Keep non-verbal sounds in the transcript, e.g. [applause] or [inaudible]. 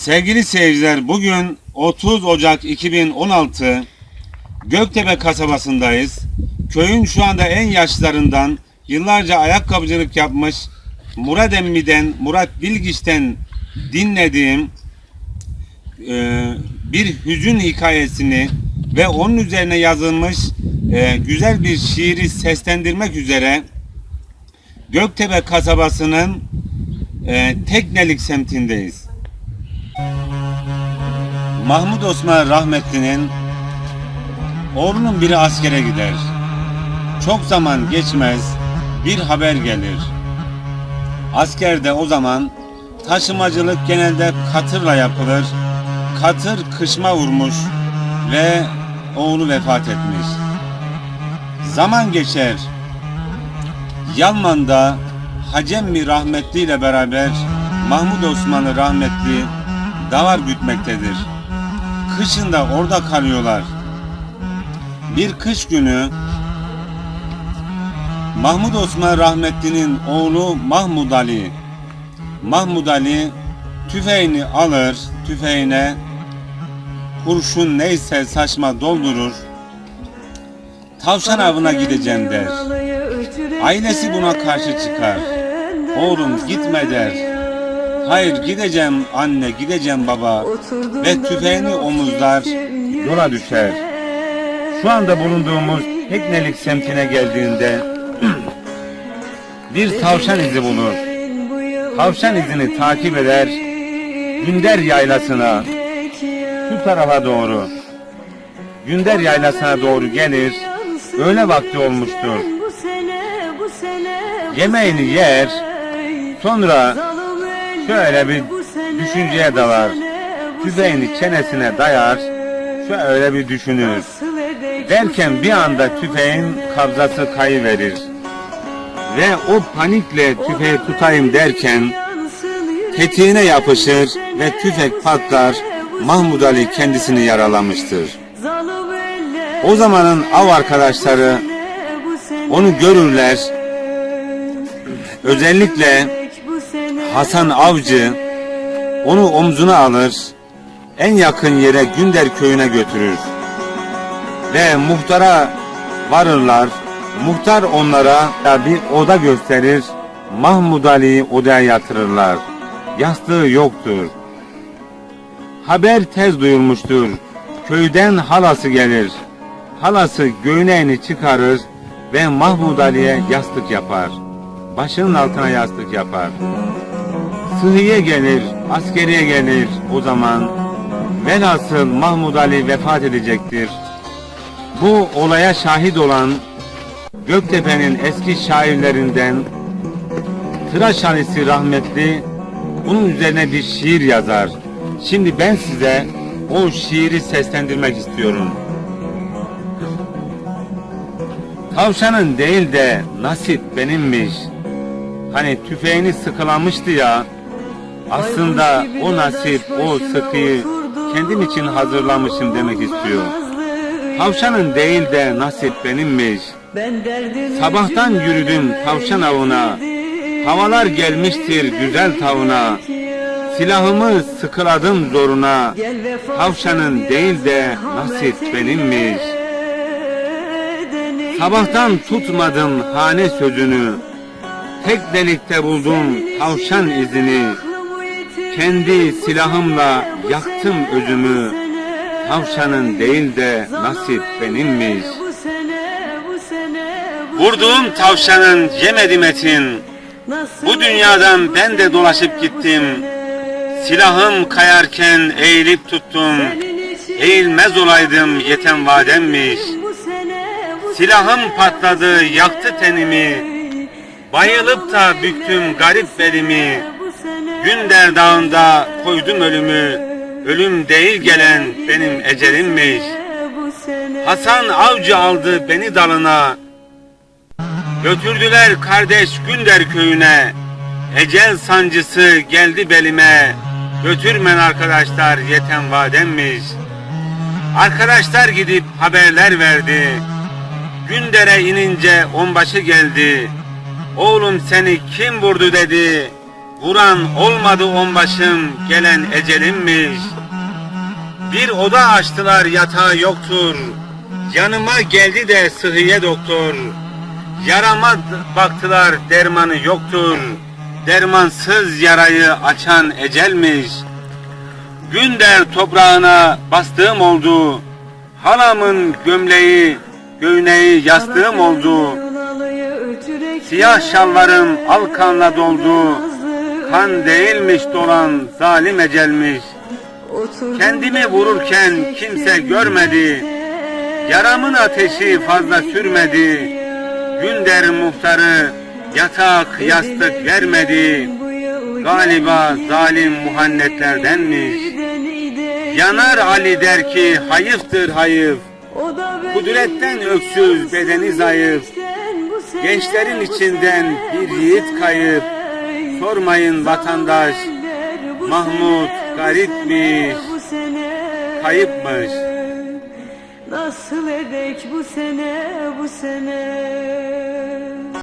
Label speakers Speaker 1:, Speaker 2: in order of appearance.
Speaker 1: Sevgili seyirciler bugün 30 Ocak 2016 Göktepe kasabasındayız. Köyün şu anda en yaşlılarından yıllarca ayakkabıcılık yapmış Murat Emmi'den, Murat Bilgiç'ten dinlediğim e, bir hüzün hikayesini ve onun üzerine yazılmış e, güzel bir şiiri seslendirmek üzere Göktepe kasabasının e, Teknelik semtindeyiz. Mahmut Osman rahmetlinin oğlunun biri askere gider. Çok zaman geçmez bir haber gelir. Askerde o zaman taşımacılık genelde katırla yapılır. Katır kışma vurmuş ve oğlu vefat etmiş. Zaman geçer. Yalman'da Hacemmi rahmetli ile beraber Mahmud Osmanlı rahmetli davar gütmektedir. Kışında orada kalıyorlar. Bir kış günü Mahmud Osman rahmetlinin oğlu Mahmud Ali Mahmud Ali tüfeğini alır, tüfeğine kurşun neyse saçma doldurur. Tavşan avına gideceğim der. Ailesi buna karşı çıkar. Oğlum gitme der. Hayır gideceğim anne, gideceğim baba. Ve tüfeğini omuzlar, yola düşer. Şu anda bulunduğumuz Teknelik semtine geldiğinde [clears throat] bir tavşan izi bulur. Tavşan izini takip eder, Günder yaylasına, şu tarafa doğru, Günder yaylasına doğru gelir, öğle vakti olmuştur. Yemeğini yer, sonra şöyle bir düşünceye dalar. Tüfeğini çenesine dayar, şöyle bir düşünür. Derken bir anda tüfeğin kabzası kayıverir. Ve o panikle tüfeği tutayım derken tetiğine yapışır ve tüfek patlar. Mahmud Ali kendisini yaralamıştır. O zamanın av arkadaşları onu görürler. Özellikle Hasan Avcı onu omzuna alır, en yakın yere Günder köyüne götürür. Ve muhtara varırlar. Muhtar onlara bir oda gösterir. Mahmud Ali'yi odaya yatırırlar. Yastığı yoktur. Haber tez duyulmuştur. Köyden halası gelir. Halası göğneğini çıkarır ve Mahmud Ali'ye yastık yapar. Başının altına yastık yapar. Sıhhiye gelir, askeriye gelir o zaman. Velhasıl Mahmud Ali vefat edecektir. Bu olaya şahit olan Göktepe'nin eski şairlerinden Tıraş Halisi rahmetli bunun üzerine bir şiir yazar. Şimdi ben size o şiiri seslendirmek istiyorum. Tavşanın değil de nasip benimmiş. Hani tüfeğini sıkılamıştı ya. Aslında o nasip, o sıkıyı kendim için hazırlamışım demek istiyor. Tavşanın değil de nasip benimmiş. Sabahtan yürüdüm tavşan avına. Havalar gelmiştir güzel tavına. Silahımı sıkıladım zoruna. Tavşanın değil de nasip benimmiş. Sabahtan tutmadım hane sözünü. Tek delikte buldum tavşan izini. Kendi silahımla yaktım özümü. Tavşanın değil de nasip benimmiş. Vurduğum tavşanın yemedim etin. Bu dünyadan ben de dolaşıp gittim. Silahım kayarken eğilip tuttum. Eğilmez olaydım yeten vademmiş. Silahım patladı yaktı tenimi. Bayılıp da büktüm garip belimi. Günder dağında koydum ölümü. Ölüm değil gelen benim ecelimmiş. Hasan avcı aldı beni dalına. Götürdüler kardeş Günder köyüne. Ecel sancısı geldi belime. Götürmen arkadaşlar yeten vademmiş. Arkadaşlar gidip haberler verdi. Günder'e inince onbaşı geldi. Oğlum seni kim vurdu dedi. Vuran olmadı onbaşım gelen ecelimmiş. Bir oda açtılar yatağı yoktur. Yanıma geldi de sıhhiye doktor. Yarama baktılar dermanı yoktur. Dermansız yarayı açan ecelmiş. Günder toprağına bastığım oldu. Halamın gömleği, göğneği yastığım oldu. Siyah şalvarım al kanla doldu. Kan değilmiş dolan zalim ecelmiş. Kendimi vururken kimse görmedi. Yaramın ateşi fazla sürmedi. Günder muhtarı yatak yastık vermedi. Galiba zalim muhannetlerdenmiş. Yanar Ali der ki hayıftır hayıf. Kudretten öksüz bedeni zayıf. Gençlerin içinden bir yiğit kayıp. Sormayın vatandaş. Mahmut garipmiş. Kayıpmış.
Speaker 2: Nasıl edek bu sene bu sene